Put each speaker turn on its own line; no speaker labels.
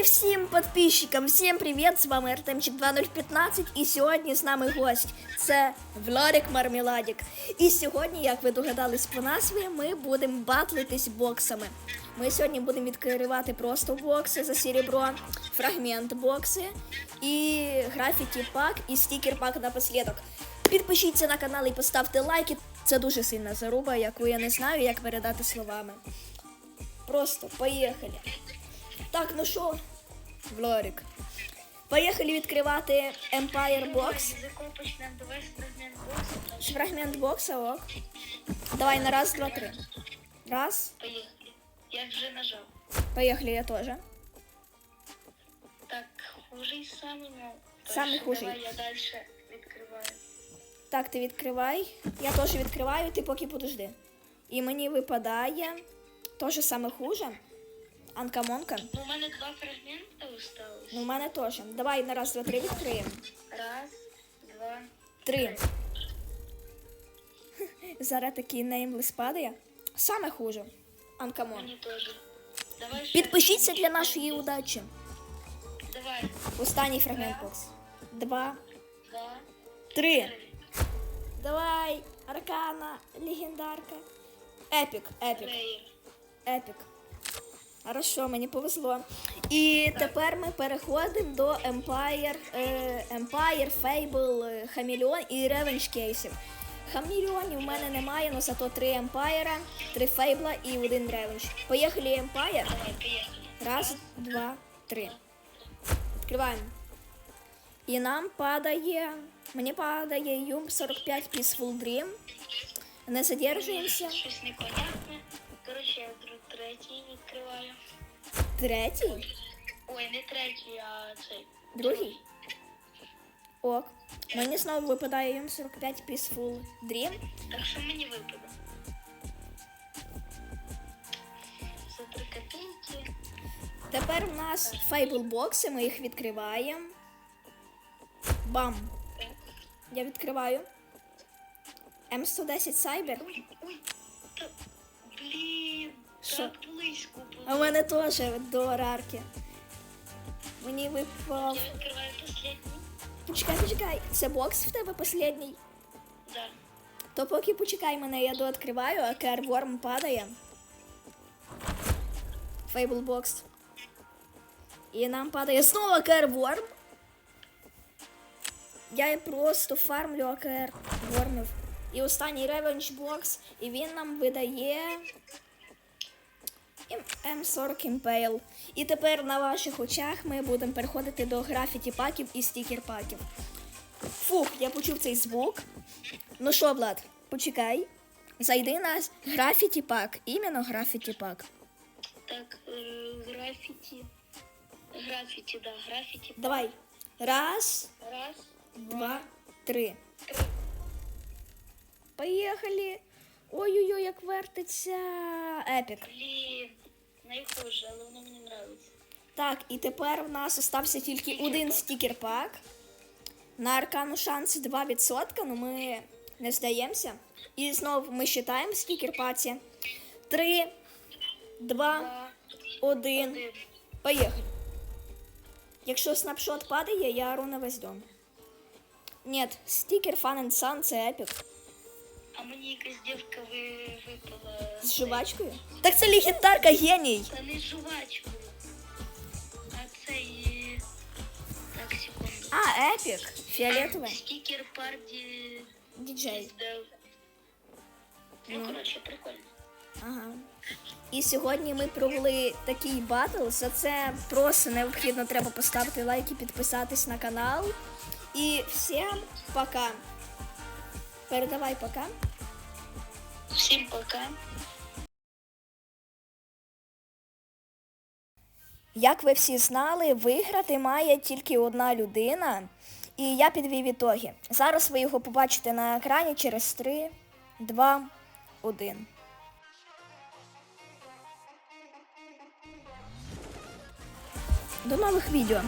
и всем подписчикам, всем привет, с вами Артемчик 2015 і сьогодні з нами гость. Це Владик Мармеладик. І сьогодні, як ви догадались по назві, ми будемо батлитись боксами. Ми сьогодні будемо відкривати просто бокси за серебро, фрагмент бокси і графіті пак і стікер пак напослідок. Підпишіться на канал і поставте лайки. Це дуже сильна заруба, яку я не знаю, як передати словами. Просто поїхали. Так, ну що, Влорик. Поїхали відкривати Empire Box.
Фрагмент
бокса, ок. Давай на раз, два, три. Раз.
Поїхали. Я вже нажав.
Поїхали, я теж.
Так, хужий самий, ну.
Самий хужий.
Давай я далі відкриваю.
Так, ти відкривай. Я теж відкриваю, ти поки подожди. І мені випадає те ж саме хуже. Анкамонка.
Ну, у мене два фрагмента осталось.
Ну, у мене теж. Давай на раз, два, три відкриємо.
Раз, два,
Три. Зараз такий неймлес падає. Саме хуже. Анкамон.
мені теж. Давай ще.
Підпишіться для нашої удачі.
Давай.
Останній фрагмент бокс. Два,
Два,
три.
три.
Давай, аркана, легендарка. Епік, епік,
Рейер.
епік. Хорошо, мені повезло. І тепер ми переходимо до Empire, е, Empire, Fable, е, Хамільон і Revenge кейсів. Хамільйонів в мене немає, але зато три Empire, три Фейбла і один Revenge. Поїхали Empire. Раз, два, три. Відкриваємо. І нам падає. Мені падає Юм 45 Peaceful Dream. Не задержуємося.
Коротше, я третій відкриваю.
Третій.
Ой, не третій, а цей.
Другий. Ок. Мені знову випадає Юм 45 Peaceful Dream.
Так що мені випаде? За три копійки.
Тепер у нас Fable бокси, ми їх відкриваємо. Бам! Я відкриваю. М110 Cyber.
Ой, ой,
Що?
так близько було.
А в мене теж до рарки. Мені випав.
Я відкриваю останній.
Почекай, почекай. Це бокс в тебе останній?
Да.
То поки почекай мене, я дооткриваю, а керворм падає. Фейбл бокс. І нам падає знову керворм. Я просто фармлю АКР вормів. І останній ревенж бокс, і він нам видає М40 Impale. І тепер на ваших очах ми будемо переходити до графіті паків і стікер паків. Фух, я почув цей звук. Ну що, Влад, почекай. Зайди на графіті пак. Іменно графіті пак.
Так, е, графіті. Графіті, да, графіті.
Давай. Раз,
Раз,
два, три.
три.
Поїхали. Ой-ой-ой, як вертиться. Епік.
Блін, найхуже, але воно мені подобається.
Так, і тепер в нас остався тільки один стікер пак. На аркану шанси 2%, але ми не здаємося. І знову ми считаємо стікер паці. 3, 2,
Два,
1.
один.
Поїхали. Якщо снапшот падає, я ору на весь дом. Нет, стікер Fun and Sun це епік.
А мені якась дівка ви, випала.
З жувачкою. Так це легендарка геній.
Та не з жувачкою. А це і... Так, секунду.
А, епік. Фіолетовий.
Стікер парді...
Діджей.
Дев. Ну, коротше, прикольно.
Ага. І сьогодні ми провели такий батл. За це просто необхідно треба поставити лайк і підписатись на канал. І всім пока. Передавай пока.
Всім пока.
Як ви всі знали, виграти має тільки одна людина. І я підвів ітоги. Зараз ви його побачите на екрані через 3, 2, 1. До нових відео!